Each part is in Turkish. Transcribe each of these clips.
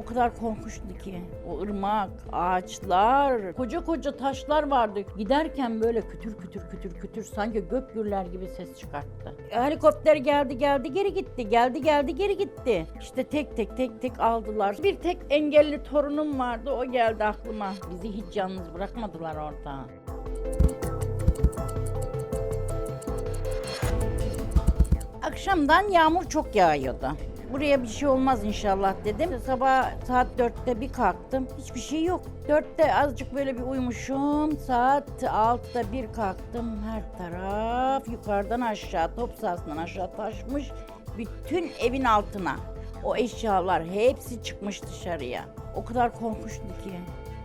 O kadar korkunçtu ki. O ırmak, ağaçlar, koca koca taşlar vardı. Giderken böyle kütür kütür kütür kütür sanki gök gürler gibi ses çıkarttı. Helikopter geldi geldi geri gitti. Geldi geldi geri gitti. İşte tek tek tek tek aldılar. Bir tek engelli torunum vardı. O geldi aklıma. Bizi hiç yalnız bırakmadılar orada. Akşamdan yağmur çok yağıyordu. Buraya bir şey olmaz inşallah dedim. Sabah saat 4'te bir kalktım. Hiçbir şey yok. 4'te azıcık böyle bir uyumuşum. Saat 6'da bir kalktım. Her taraf yukarıdan aşağı, top sahasından aşağı taşmış. Bütün evin altına. O eşyalar hepsi çıkmış dışarıya. O kadar korkunçtu ki.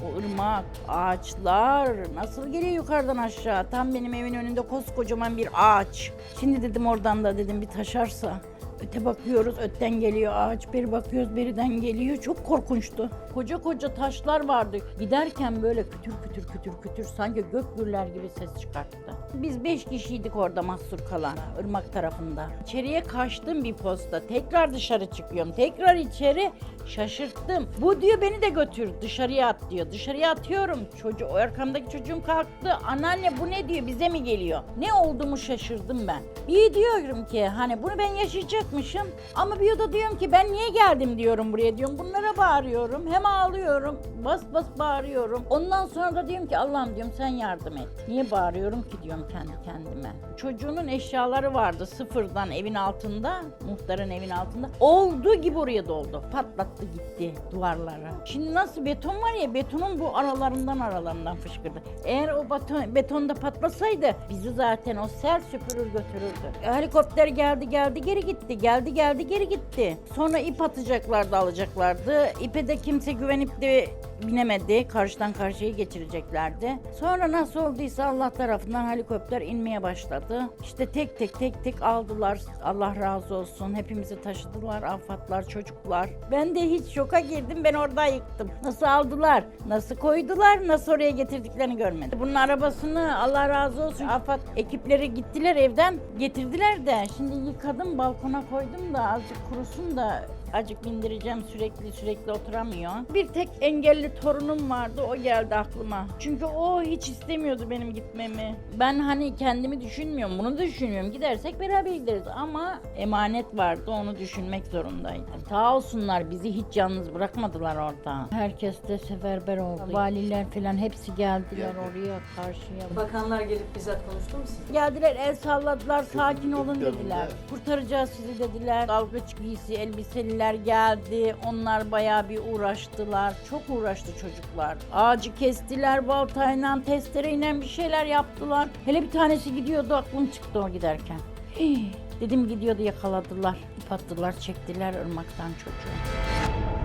O ırmak, ağaçlar nasıl geliyor yukarıdan aşağı? Tam benim evin önünde koskocaman bir ağaç. Şimdi dedim oradan da dedim bir taşarsa. Öte bakıyoruz, ötten geliyor ağaç, beri bakıyoruz, beriden geliyor. Çok korkunçtu. Koca koca taşlar vardı. Giderken böyle kütür kütür kütür kütür sanki gök gürler gibi ses çıkarttı. Biz beş kişiydik orada mahsur kalan, ırmak tarafında. İçeriye kaçtım bir posta. Tekrar dışarı çıkıyorum. Tekrar içeri şaşırttım. Bu diyor beni de götür dışarıya at diyor. Dışarıya atıyorum. Çocuğu, arkamdaki çocuğum kalktı. Anneanne bu ne diyor bize mi geliyor? Ne olduğumu şaşırdım ben. Bir diyorum ki hani bunu ben yaşayacakmışım. Ama bir da diyorum ki ben niye geldim diyorum buraya diyorum. Bunlara bağırıyorum. Hem ağlıyorum. Bas bas bağırıyorum. Ondan sonra da diyorum ki Allah'ım diyorum sen yardım et. Niye bağırıyorum ki diyorum kendi kendime. Çocuğunun eşyaları vardı sıfırdan evin altında. Muhtarın evin altında. Olduğu gibi oraya doldu. Patlattı gitti duvarları. Şimdi nasıl beton var ya betonun bu aralarından aralarından fışkırdı. Eğer o beton, betonda patlasaydı bizi zaten o sel süpürür götürürdü. Helikopter geldi geldi geri gitti. Geldi geldi geri gitti. Sonra ip atacaklardı alacaklardı. İpe de kimse güvenip de binemedi. Karşıdan karşıya geçireceklerdi. Sonra nasıl olduysa Allah tarafından helikopter inmeye başladı. İşte tek tek tek tek aldılar. Allah razı olsun. Hepimizi taşıdılar. Afatlar, çocuklar. Ben de hiç şoka girdim. Ben orada yıktım. Nasıl aldılar? Nasıl koydular? Nasıl oraya getirdiklerini görmedim. Bunun arabasını Allah razı olsun. Afat ekipleri gittiler evden getirdiler de. Şimdi yıkadım balkona koydum da azıcık kurusun da Acık bindireceğim sürekli sürekli oturamıyor. Bir tek engelli torunum vardı o geldi aklıma. Çünkü o hiç istemiyordu benim gitmemi. Ben hani kendimi düşünmüyorum bunu da düşünüyorum. Gidersek beraber gideriz ama emanet vardı onu düşünmek zorundaydım. Sağ olsunlar bizi hiç yalnız bırakmadılar orada. Herkes de seferber oldu. Valiler falan hepsi geldiler oraya karşıya. Bakanlar gelip bizzat konuştu mu? Geldiler el salladılar sakin olun dediler. Kurtaracağız sizi dediler. Dalgıç giysi elbiseliler geldi. Onlar bayağı bir uğraştılar. Çok uğraştı çocuklar. Ağacı kestiler baltayla testereyle bir şeyler yaptılar. Hele bir tanesi gidiyordu aklım çıktı o giderken. Dedim gidiyordu yakaladılar. İp attılar çektiler ırmaktan çocuğu.